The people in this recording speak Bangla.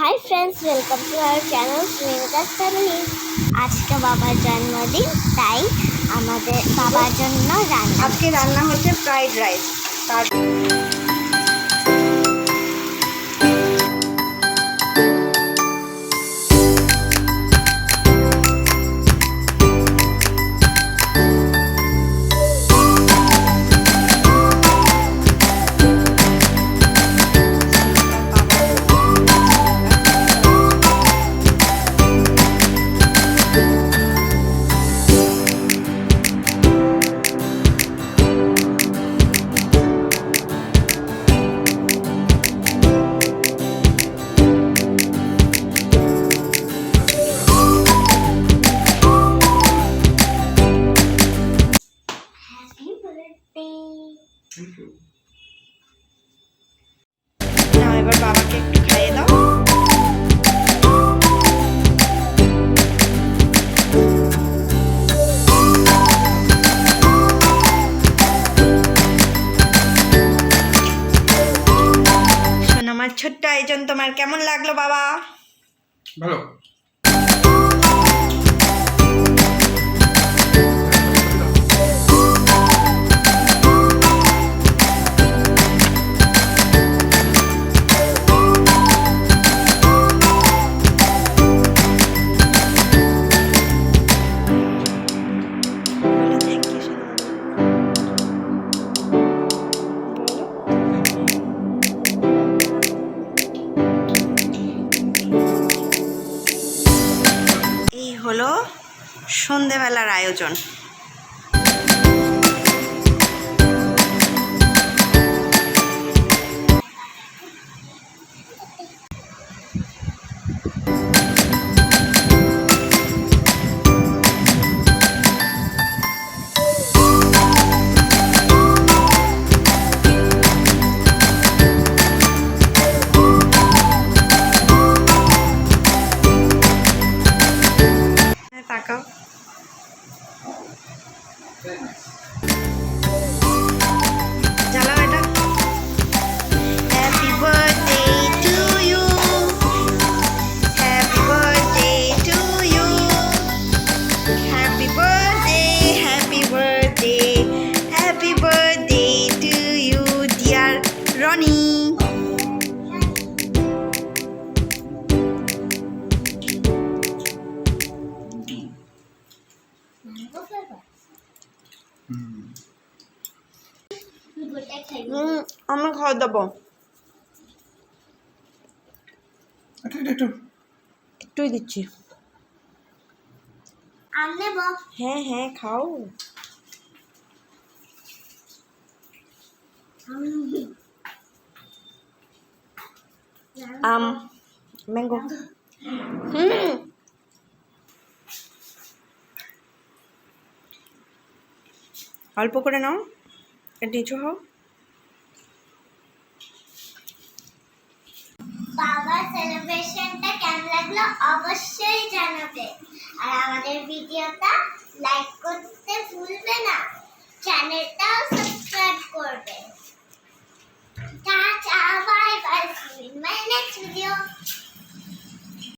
Hi friends welcome to our channel Srinikas family আজকে বাবার জন্মদিন, তাই আমাদের বাবার জন্য রান্না। আজকে রান্না হচ্ছে ফ্রাইড রাইস তার এবার বাবাকে একটু খাইয়ে দাও। ছোট্ট আয়োজন তোমার কেমন লাগল বাবা? ভালো। হলো সন্ধেবেলার আয়োজন। হ্যাঁ, আমি খাওয়া দেবো। একটু একটু, একটু। একটুই দিচ্ছি। হ্যাঁ হ্যাঁ খাও। আম ম্যাঙ্গো। হুম অল্প করে নাও। নিচু হও। বাবার সেলিব্রেশনটা কেমন লাগল অবশ্যই জানাবে। আর আমাদের ভিডিওটা লাইক করতে ভুলবে না। চ্যানেলটাও